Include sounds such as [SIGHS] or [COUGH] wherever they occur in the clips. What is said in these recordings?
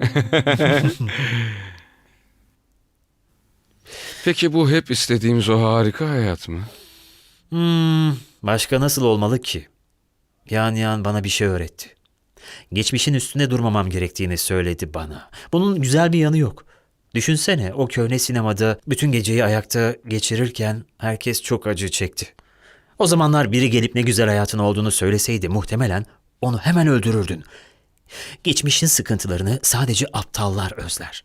[LAUGHS] Peki bu hep istediğimiz o harika hayat mı? Hmm, başka nasıl olmalı ki? Yan yan bana bir şey öğretti. Geçmişin üstünde durmamam gerektiğini söyledi bana. Bunun güzel bir yanı yok. Düşünsene o köhne sinemada bütün geceyi ayakta geçirirken herkes çok acı çekti. O zamanlar biri gelip ne güzel hayatın olduğunu söyleseydi muhtemelen onu hemen öldürürdün. Geçmişin sıkıntılarını sadece aptallar özler.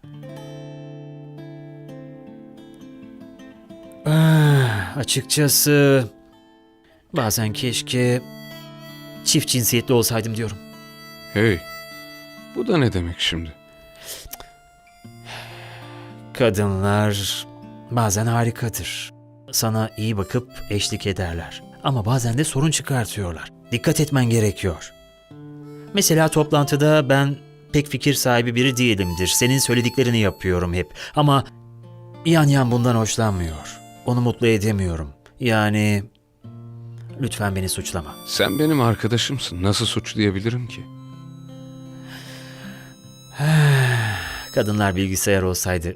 Ah, açıkçası bazen keşke çift cinsiyetli olsaydım diyorum. Hey, bu da ne demek şimdi? Kadınlar bazen harikadır. Sana iyi bakıp eşlik ederler. Ama bazen de sorun çıkartıyorlar. Dikkat etmen gerekiyor. Mesela toplantıda ben pek fikir sahibi biri değilimdir. Senin söylediklerini yapıyorum hep. Ama yan yan bundan hoşlanmıyor. Onu mutlu edemiyorum. Yani lütfen beni suçlama. Sen benim arkadaşımsın. Nasıl suçlayabilirim ki? [SIGHS] Kadınlar bilgisayar olsaydı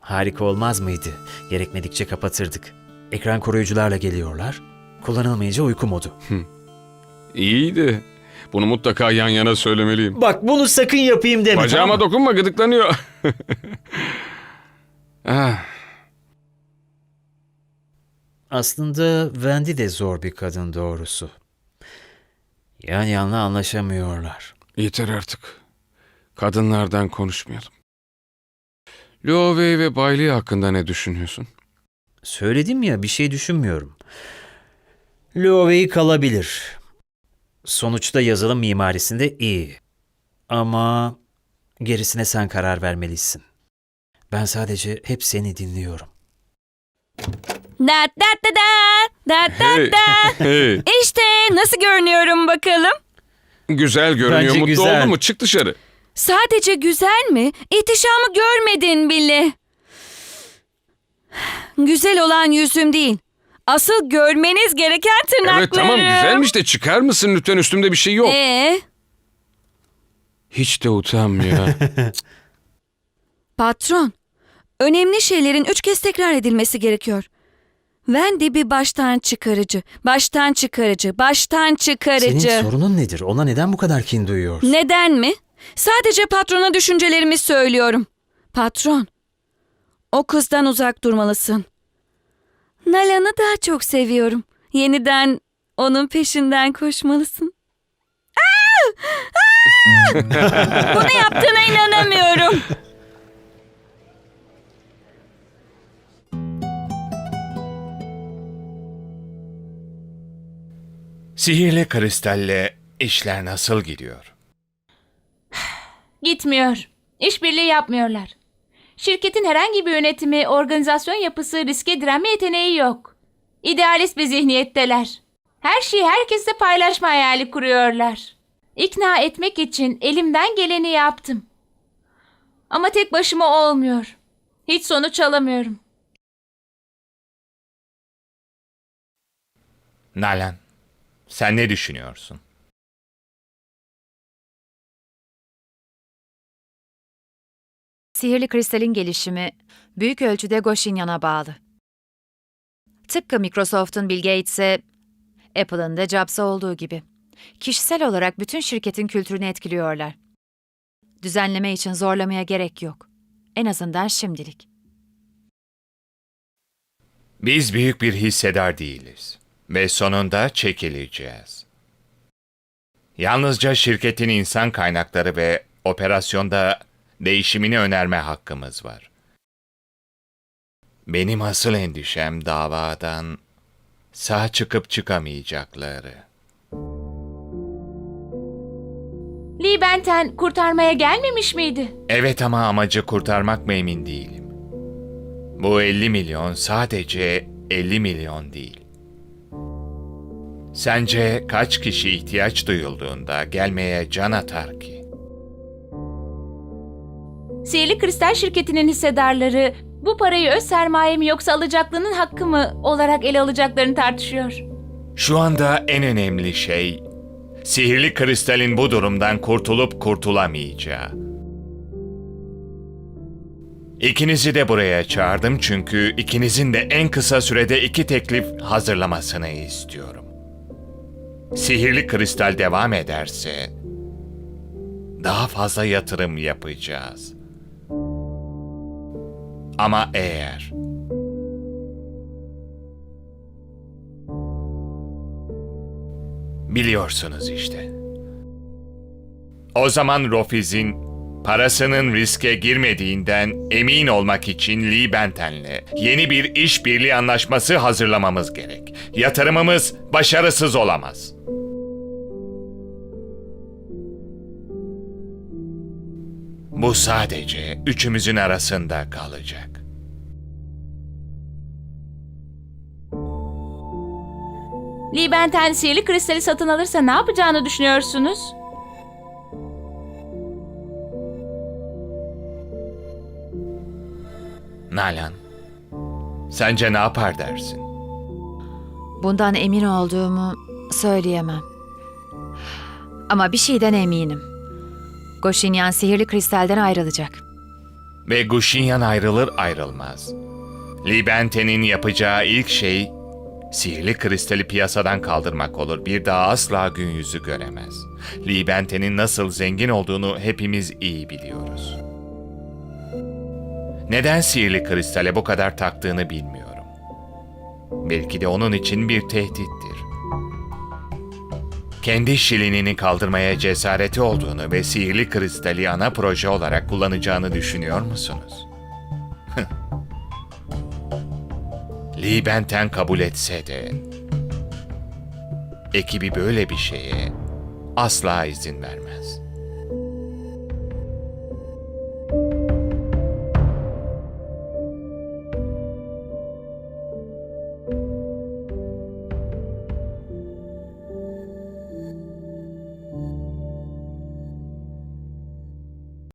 harika olmaz mıydı? Gerekmedikçe kapatırdık. Ekran koruyucularla geliyorlar. Kullanılmayınca uyku modu. İyiydi. Bunu mutlaka yan yana söylemeliyim. Bak bunu sakın yapayım deme. Bacağıma dokunma gıdıklanıyor. [LAUGHS] ah, Aslında Wendy de zor bir kadın doğrusu. Yan yanla anlaşamıyorlar. yeter artık. Kadınlardan konuşmayalım. Wei ve Bay Lee hakkında ne düşünüyorsun? Söyledim ya bir şey düşünmüyorum. Wei kalabilir. Sonuçta yazılım mimarisinde iyi. Ama gerisine sen karar vermelisin. Ben sadece hep seni dinliyorum. Da da da da da da Hey, da. hey. İşte nasıl görünüyorum bakalım. Güzel görünüyor. Bence Mutlu güzel. oldun mu? Çık dışarı. Sadece güzel mi? İhtişamı görmedin bile. Güzel olan yüzüm değil. Asıl görmeniz gereken tırnaklarım. Evet tamam güzelmiş de çıkar mısın lütfen üstümde bir şey yok. Ee, Hiç de utanmıyor. [LAUGHS] patron, önemli şeylerin üç kez tekrar edilmesi gerekiyor. Wendy bir baştan çıkarıcı, baştan çıkarıcı, baştan çıkarıcı. Senin sorunun nedir? Ona neden bu kadar kin duyuyorsun? Neden mi? Sadece patrona düşüncelerimi söylüyorum. Patron, o kızdan uzak durmalısın. Nalan'ı daha çok seviyorum. Yeniden onun peşinden koşmalısın. Aa! Aa! [LAUGHS] Bunu yaptığına inanamıyorum. Sihirli kristalle işler nasıl gidiyor? [SIGHS] Gitmiyor. İşbirliği yapmıyorlar. Şirketin herhangi bir yönetimi, organizasyon yapısı, riske direnme yeteneği yok. İdealist bir zihniyetteler. Her şeyi herkesle paylaşma hayali kuruyorlar. İkna etmek için elimden geleni yaptım. Ama tek başıma olmuyor. Hiç sonuç alamıyorum. Nalan, sen ne düşünüyorsun? Sihirli kristalin gelişimi büyük ölçüde Goshinyan'a bağlı. Tıpkı Microsoft'un Bill Gates'e, Apple'ın da Jobs'a olduğu gibi. Kişisel olarak bütün şirketin kültürünü etkiliyorlar. Düzenleme için zorlamaya gerek yok. En azından şimdilik. Biz büyük bir hissedar değiliz ve sonunda çekileceğiz. Yalnızca şirketin insan kaynakları ve operasyonda değişimini önerme hakkımız var. Benim asıl endişem davadan sağ çıkıp çıkamayacakları. Lee Benten kurtarmaya gelmemiş miydi? Evet ama amacı kurtarmak mı emin değilim. Bu 50 milyon sadece 50 milyon değil. Sence kaç kişi ihtiyaç duyulduğunda gelmeye can atar ki? Sihirli Kristal şirketinin hissedarları bu parayı öz sermaye mi yoksa alacaklının hakkı mı olarak ele alacaklarını tartışıyor. Şu anda en önemli şey sihirli kristalin bu durumdan kurtulup kurtulamayacağı. İkinizi de buraya çağırdım çünkü ikinizin de en kısa sürede iki teklif hazırlamasını istiyorum. Sihirli kristal devam ederse daha fazla yatırım yapacağız. Ama eğer biliyorsunuz işte. O zaman Rofiz'in parasının riske girmediğinden emin olmak için Lee Benten'le yeni bir işbirliği anlaşması hazırlamamız gerek. Yatırımımız başarısız olamaz. Bu sadece üçümüzün arasında kalacak. Lee Benten sihirli kristali satın alırsa ne yapacağını düşünüyorsunuz? Nalan, sence ne yapar dersin? Bundan emin olduğumu söyleyemem. Ama bir şeyden eminim. Goshinyan sihirli kristalden ayrılacak. Ve Gushinyan ayrılır ayrılmaz. Lee Benten'in yapacağı ilk şey sihirli kristali piyasadan kaldırmak olur. Bir daha asla gün yüzü göremez. Lee Benten'in nasıl zengin olduğunu hepimiz iyi biliyoruz. Neden sihirli kristale bu kadar taktığını bilmiyorum. Belki de onun için bir tehdittir. Kendi şilinini kaldırmaya cesareti olduğunu ve sihirli kristali ana proje olarak kullanacağını düşünüyor musunuz? [LAUGHS] Lee Benten kabul etse de ekibi böyle bir şeye asla izin vermez.